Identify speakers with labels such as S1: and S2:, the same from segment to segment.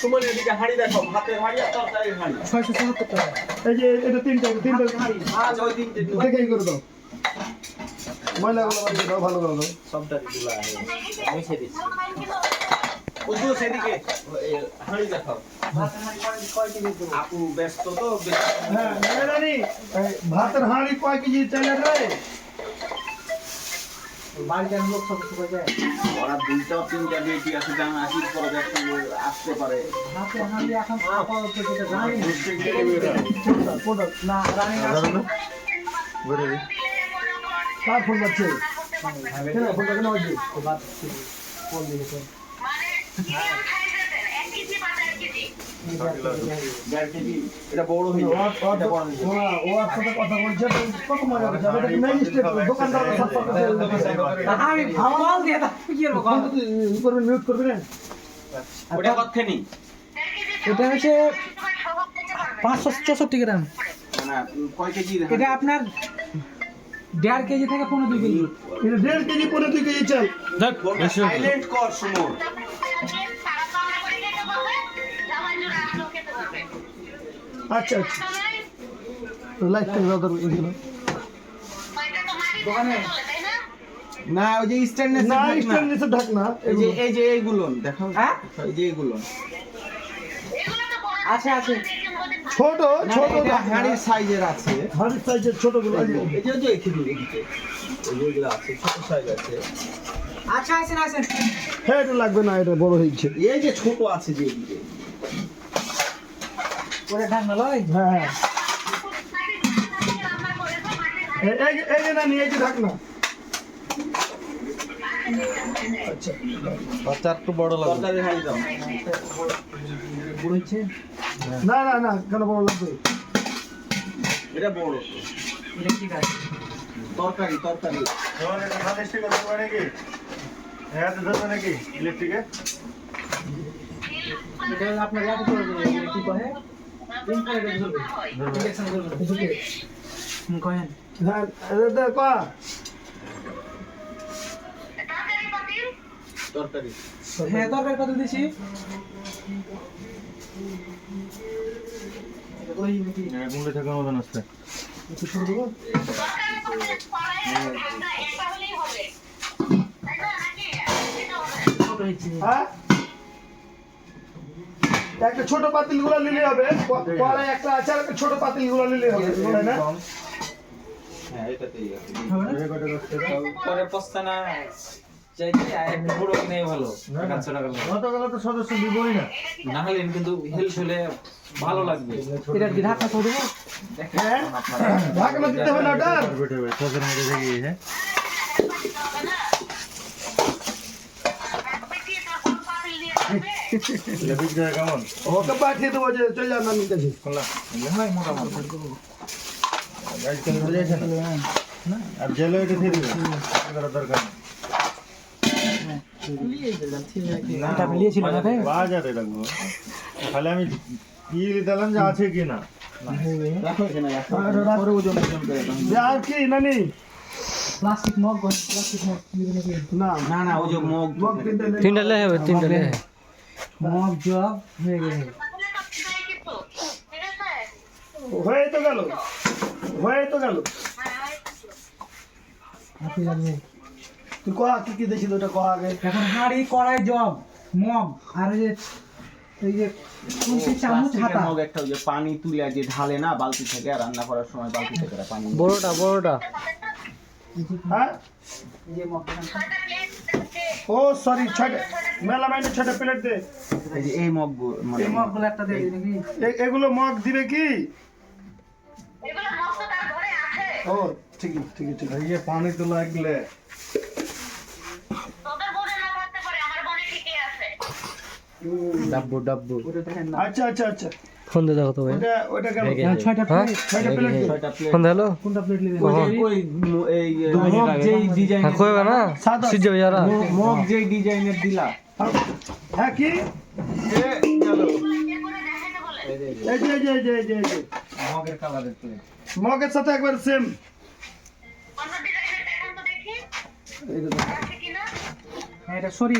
S1: সুমন এদিকে হাঁড়ি দেখো ভাতের হাঁড়ি আর তরকারির হাঁড়ি।
S2: ছয়শো চুয়াত্তর টাকা।
S3: এই যে এটা তিনটা এটা তিনটা
S1: ওই তিনটে দিন।
S3: করে দাও। ময়লাগুলো বাড়ি দাও ভালো করে দাও।
S1: সবটা দিলা মিশে দিচ্ছি। উজু সেদিকে। এই দেখো। আপু ব্যস্ত তো
S3: হ্যাঁ ভাতের হাঁড়ি কয় কেজি চাইলে রে?
S2: বাড়িতে লোক সব সবাই যায়।
S1: ওরা দুইটা তিনটা ডিউটি আছে যেমন আসির পরে দেখতে আসতে পারে।
S2: হাতে হাঁড়ি এখন আপাতত যেটা জানি।
S3: কোনটা কোনটা
S2: না রানি
S3: কার ফোন পাচ্ছে কেন ফোনটা কেন
S2: ফোন
S1: কেজি এটা বড় হয়ে
S3: ও কথা বলছে কত মজা হচ্ছে এটা কি ম্যাজিস্ট্রেট দোকানদার সাথে
S2: আমি কল দিয়ে দাও কি করব
S3: করবেন মিউট করবেন
S1: ওটা কতখানি
S2: এটা হচ্ছে পাঁচশো চৌষট্টি গ্রাম এটা আপনার দেড় কেজি থেকে পনেরো দুই কেজি।
S3: এটা দেড় কেজি পরে দুই কেজি চাল।
S1: সাইলেন্ট কর
S3: আচ্ছা আচ্ছা। লাইট থেকে দাও এগুলো
S1: না ওই যে
S3: না ঢাকনা।
S1: এই যে এই যে এইগুলো দেখো।
S2: হ্যাঁ?
S1: এই যে এইগুলো।
S2: আছে আছে
S3: ছোট ছোট
S1: সাইজের আছে।
S3: হাড়ির সাইজের ছোটগুলো এই যে।
S1: এই যে যে এখানে আছে ছোট সাইজ আছে।
S2: আচ্ছা আছেন আছেন
S3: হ্যাঁ এটা লাগবে না এটা বড় হয়েছে
S1: এই যে ছোট আছে যে এদিকে।
S2: ওটা ঢাকনা লয়
S3: হ্যাঁ? হ্যাঁ। এই- এই যে- না নিয়ে যে ঢাকনা আচ্ছা।
S4: বাচ্চা একটু বড় লাগবে।
S1: তরকারি হাড়ি দাও।
S2: বুড়ো হচ্ছে
S3: না না না কেন বড় লাগবে?
S1: এটা বড়।
S2: এটা ঠিক আছে
S1: তরকারি তরকারি।
S2: এটা আপনার চলবে এটা কি কহে ইনফ্রারেডে চলবে ইনজেকশন চলবে হুম কহেন
S3: হ্যাঁ এটা কয়া
S1: তরকারি
S2: হ্যাঁ তরকারি কত দিছি
S4: গুন্ডে থাকার মতন আছে
S3: একটু শুরু হ্যাঁ একটা ছোট পাতিলগুলো নিলে হবে কড়াই একটা আছে আর একটা ছোট পাতিলগুলো নিলে হবে তাই না
S1: হ্যাঁ এটাতেই আছে
S2: হবে না
S5: পরে ভালো পাঁচশো টাকা লাগে।
S4: গতকাল তো সদস্য দিবই না
S5: না হলে কিন্তু হেল্প হলে ভালো লাগবে
S2: এটা কি ঢাকা করে দেবো
S3: হ্যাঁ ঢাকনা দিতে হবে না ওটা
S4: বেটে বেটে ছশের মধ্যে থেকে হ্যাঁ এটা বিক্রি হয় কেমন
S3: ওকে পাঠিয়ে দেবো যে চলে যান আমি কাছে
S4: খোলা হয় মোটামুটি গাড়ি চলে যাচ্ছে না আর জেলে এটা দিয়ে দিবে করার দরকার নেই
S2: এটা আমি নিয়েছিল না ভাই
S4: বাজারে রাখব খালি আমি কি দিলাম যে আছে কি না
S1: রাখো এখানে রাখো
S3: আর রাখ-
S1: পরে ওজন ওজন করে দাও।
S3: যে আর কি নানি
S2: প্লাস্টিক মগ প্লাস্টিক মগ নিবে নাকি
S3: না
S1: না না ওই যে মগ
S3: মগ তিনটে নেই।
S6: তিনটা লে হবে, তিনটা লে
S2: মগ জগ হয়ে গেছে।
S3: হয়ে তো গেল। হয়ে তো গেল।
S2: হাতে লাগবে।
S3: তুই কয়া কি কি দেখি ওটা কয়া আগে?
S2: এখন হাঁড়ি কড়াই জগ মগ আর এই যে এই যে কুলসি চামচ হাতা।
S1: মগ একটা ওই যে পানি তুলে যে ঢালে না বালতি থেকে রান্না করার সময় বালতি থেকে পানি
S6: বড়টা বড়টা।
S3: হ্যাঁ?
S2: এই
S3: ও সরি ছয়টা মেলা মাইনে ছয়টা প্লেট দে।
S1: এই মগ মানে
S2: এই মগগুলো একটা দিয়ে নাকি
S3: এগুলো মগ দিবে কি? ও ঠিক ঠিক আছে ঠিক আছে
S4: ইয়ে পানি তো লাগলে।
S6: ডাব্বু ডাব্বু।
S3: আচ্ছা আচ্ছা আচ্ছা।
S6: ফোন দে দেখো তো ভাই।
S3: ওটা ওটা গেল
S6: এই
S2: হ্যাঁ, ছয়টা? প্লেট
S3: ছয়টা প্লেট দে
S1: ছয়টা প্লেট
S6: ফোন দিলো?
S2: কোনটা প্লেট
S1: ওই যে- এই
S5: মগ ডিজাইন
S6: হ্যাঁ না? সিজ যাবে যারা।
S5: মগ যেই ডিজাইনের দিলা।
S3: হ্যাঁ কি?
S1: এ, গেল।
S3: এই যে যে যে যে যে।
S5: মগের কালারের প্লেট
S3: মগের সাথে একবার সেম
S2: হ্যাঁ এটা সরি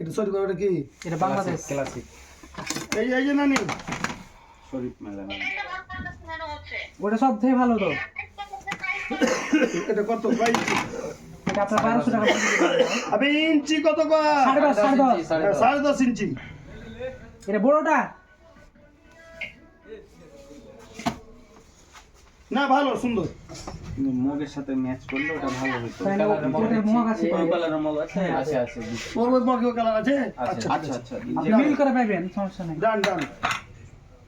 S3: এটা সরি করে, কি?
S2: এটা বাংলাদেশ।
S5: ক্লাসিক
S3: এই এই যে নানি।
S1: শরীফ মেলা না
S2: ওটা সব থেকে ভালো তো।
S3: এটা কত? কয় ইঞ্চি?
S2: এটা আপনার বারোশো টাকা বিক্রি করতে হবে।
S3: আবে ইঞ্চি কত
S2: সাড়ে দশ।
S3: হ্যাঁ, সাড়ে দশ ইঞ্চি।
S2: এটা বড়টা?
S3: না ভালো সুন্দর।
S1: মগের সাথে ম্যাচ করলে ওটা ভালো হতো
S2: তাহলে মগ আছে।
S1: কালারের মগ আছে।
S5: আছে আছে
S3: ওর ওই কালার আছে?
S1: আচ্ছা আচ্ছা আচ্ছা
S2: মিল করে পাইবেন সমস্যা নেই।
S3: ডান ডান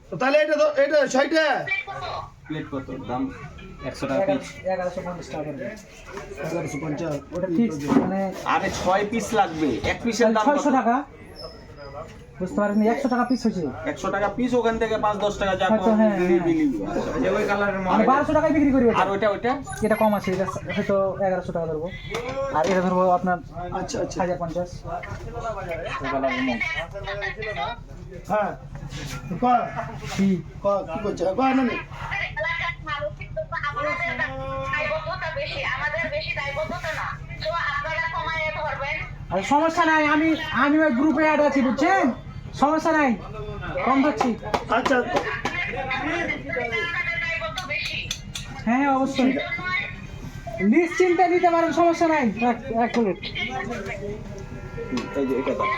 S3: তো তাহলে এটা তো এটা ছয়টা।
S1: প্লেট কত? দাম
S5: একশো টাকা পিস
S2: ওটা মানে
S1: আরে ছয় পিস লাগবে। এক পিসের দাম
S2: ছয়শো
S1: কত
S2: টাকা। বুঝতে পারেন একশো টাকা পিস হয়েছে।
S1: একশো টাকা পিস ওখান থেকে পাঁচ দশ টাকা যা
S2: হয়তো
S1: কম
S2: হ্যাঁ,
S1: দিলি
S2: হ্যাঁ।
S1: দিলি আচ্ছা।
S5: যে ওই কালারের
S2: মানে বারোশো টাকায় বিক্রি করি
S1: আর ওইটা ওইটা?
S2: এটা কম আছে এটা হয়তো এগারোশো টাকা ধরবো। আর এটা ধরবো আপনার
S3: আচ্ছা আচ্ছা।
S2: হাজার পঞ্চাশ।
S3: হ্যাঁ
S2: কি?
S3: কি করছে?
S7: দায়বদ্ধতা না তো আপনারা কমায় ধরবেন
S2: আর সমস্যা নাই আমি আমি ওই গ্রুপে অ্যাড আছি বুঝছেন? সমস্যা নাই কম ধরছি
S3: আচ্ছা
S2: হ্যাঁ হ্যাঁ অবশ্যই। নিশ্চিন্তে নিতে পারেন সমস্যা নাই। এক মিনিট।
S1: এই যে এটা দাও